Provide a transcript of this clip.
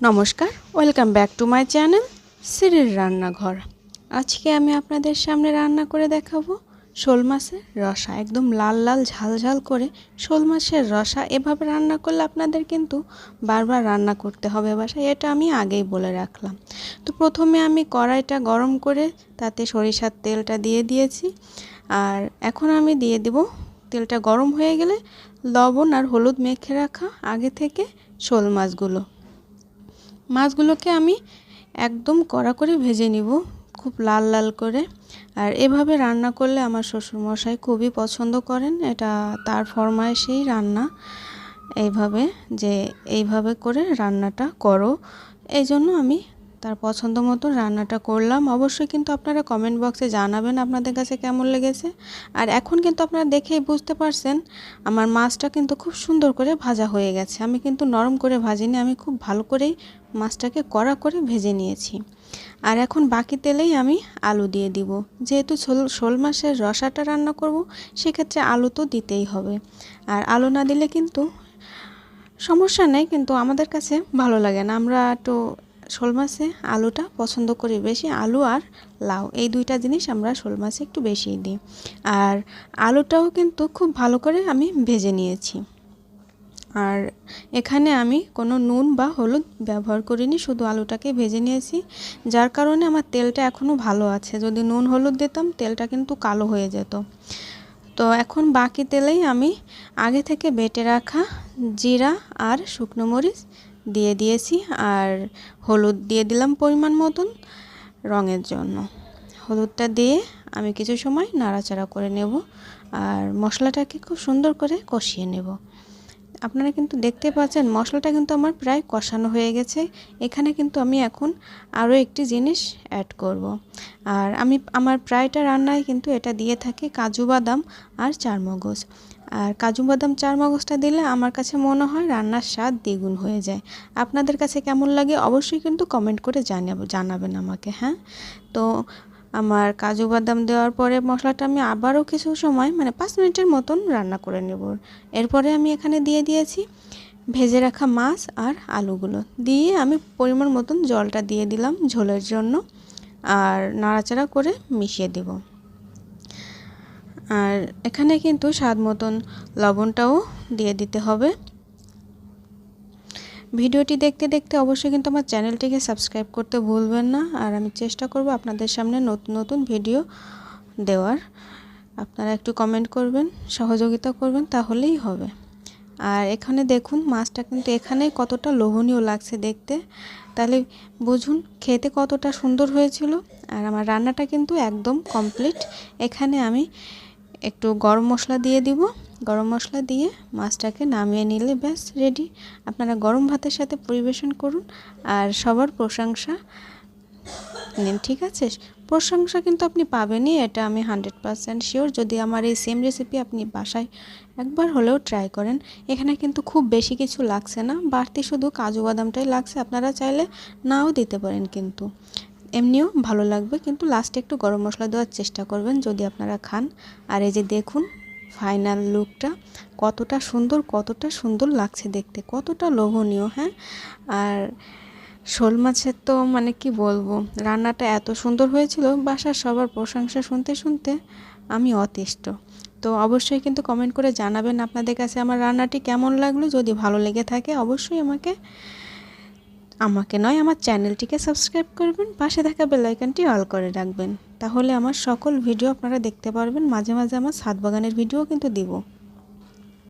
নমস্কার, welcome back to my channel সিরির রান্নাঘর। আজকে আমি আপনাদের সামনে রান্না করে দেখাবো শোল মাছের রসা। একদম লাল লাল, ঝাল ঝাল করে শোল মাছের রসা। এভাবে রান্না করলে আপনাদের কিন্তু বারবার রান্না করতে হবে বাসায়। এটা আমি আগেই বলে রাখলাম। তো প্রথমে আমি কড়াইটা গরম করে তাতে সরিষার তেলটা দিয়ে দিয়েছি। আর এখন আমি দিয়ে দিব তেলটা গরম হয়ে গেলে লবণ আর হলুদ মেখে রাখা আগে থেকে শোল মাছগুলো। মাছগুলোকে আমি একদম কড়া করে ভেজে নিব, খুব লাল লাল করে। আর এভাবে রান্না করলে আমার শ্বশুরমশাই খুবই পছন্দ করেন, এটা তার ফরমায়েশেই রান্না। এইভাবে যে এইভাবে করে রান্নাটা করো। এই জন্য আমি তার পছন্দ মতো রান্নাটা করলাম। অবশ্যই কিন্তু আপনারা কমেন্ট বক্সে জানাবেন আপনাদের কাছে কেমন লেগেছে। আর এখন কিন্তু আপনারা দেখেই বুঝতে পারছেন, আমার মাছটা কিন্তু খুব সুন্দর করে ভাজা হয়ে গেছে। আমি কিন্তু নরম করে ভাজিনি, আমি খুব ভালো করেই মাছটাকে কড়া করে ভেজে নিয়েছি। আর এখন বাকি তেলেই আমি আলু দিয়ে দিব। যেহেতু শোল মাছের রসাটা রান্না করব, সেক্ষেত্রে আলু তো দিতেই হবে। আর আলু না দিলে কিন্তু সমস্যা নেই, কিন্তু আমাদের কাছে ভালো লাগে না। আমরা একটু শোল মাছে আলুটা পছন্দ করি বেশি, আলু আর লাউ। এই দুইটা জিনিস আমরা শোল মাছে একটু বেশি দিই। আর আলুটাও কিন্তু খুব ভালো করে আমি ভেজে নিয়েছি। আর এখানে আমি কোনো নুন বা হলুদ ব্যবহার করিনি, শুধু আলুটাকে ভেজে নিয়েছি। যার কারণে আমার তেলটা এখনও ভালো আছে। যদি নুন হলুদ দিতাম, তেলটা কিন্তু কালো হয়ে যেত। তো এখন বাকি তেলেই আমি আগে থেকে বেটে রাখা জিরা আর শুকনো মরিচ দিয়ে দিয়েছি আর হলুদ দিয়ে দিলাম পরিমাণ মতন রঙের জন্য। হলুদটা দিয়ে আমি কিছু সময় নাড়াচাড়া করে নেব আর মশলাটাকে খুব সুন্দর করে কষিয়ে নেব। আপনারা কিন্তু দেখতে পাচ্ছেন মশলাটা কিন্তু আমার প্রায় কষানো হয়ে গেছে। এখানে কিন্তু আমি এখন আরও একটি জিনিস অ্যাড করব। আর আমি আমার প্রায়টা রান্নায় কিন্তু এটা দিয়ে থাকি কাজু বাদাম আর চারমগজ। আর কাজু বাদাম চারমগজটা দিলে আমার কাছে মনে হয় রান্নার স্বাদ দ্বিগুণ হয়ে যায়। আপনাদের কাছে কেমন লাগে অবশ্যই কিন্তু কমেন্ট করে জানাব, জানাবেন আমাকে হ্যাঁ? তো আমার কাজু বাদাম দেওয়ার পরে মশলাটা আমি আবারও কিছু সময় মানে পাঁচ মিনিটের মতন রান্না করে নেব। এরপরে আমি এখানে দিয়ে দিয়েছি ভেজে রাখা মাছ আর আলুগুলো। দিয়ে আমি পরিমাণ মতন জলটা দিয়ে দিলাম ঝোলের জন্য, আর নাড়াচাড়া করে মিশিয়ে দেব। আর এখানে কিন্তু স্বাদ মতন লবণটাও দিয়ে দিতে হবে। ভিডিওটি দেখতে দেখতে অবশ্যই কিন্তু আমার চ্যানেলটিকে সাবস্ক্রাইব করতে ভুলবেন না। আর আমি চেষ্টা করব আপনাদের সামনে নতুন নতুন ভিডিও দেওয়ার। আপনারা একটু কমেন্ট করবেন, সহযোগিতা করবেন, তাহলেই হবে। আর এখানে দেখুন, মাছটা কিন্তু এখানে কতটা লোভনীয় লাগছে দেখতে। তাহলে বুঝুন, খেতে কতটা সুন্দর হয়েছিল। আর আমার রান্নাটা কিন্তু একদম কমপ্লিট এখানে আমি একটু গরম মশলা দিয়ে দিব। গরম মশলা দিয়ে মাছটাকে নামিয়ে নিলে ব্যাস রেডি আপনারা গরম ভাতের সাথে পরিবেশন করুন আর সবার প্রশংসা নিন, ঠিক আছে? প্রশংসা কিন্তু আপনি পাবেনই, এটা আমি হান্ড্রেড পারসেন্ট শিওর যদি আমার এই সেম রেসিপি আপনি বাসায় একবার হলেও ট্রাই করেন, এখানে কিন্তু খুব বেশি কিছু লাগছে না। বাড়তি শুধু কাজু বাদামটাই লাগছে। আপনারা চাইলে নাও দিতে পারেন কিন্তু। এমনিও ভালো লাগবে, কিন্তু লাস্টে একটু গরম মশলা দেওয়ার চেষ্টা করবেন যদি আপনারা খান। আর এই যে দেখুন ফাইনাল লুকটা কতটা সুন্দর কতটা সুন্দর লাগছে দেখতে, কতটা লোভনীয় হ্যাঁ? আর শোল মাছের তো মানে কি বলব, রান্নাটা এত সুন্দর হয়েছিল, বাসার সবার প্রশংসা শুনতে শুনতে আমি অতিষ্ঠ। তো অবশ্যই কিন্তু কমেন্ট করে জানাবেন আপনাদের কাছে আমার রান্নাটি কেমন লাগল, যদি ভালো লেগে থাকে অবশ্যই আমাকে আমাকে নয়, আমার চ্যানেলটিকে সাবস্ক্রাইব করবেন, পাশে থাকা বেলাইকনটি অল করে রাখবেন। তাহলে আমার সকল ভিডিও আপনারা দেখতে পারবেন। মাঝে মাঝে আমার সাত বাগানের ভিডিও কিন্তু দিব।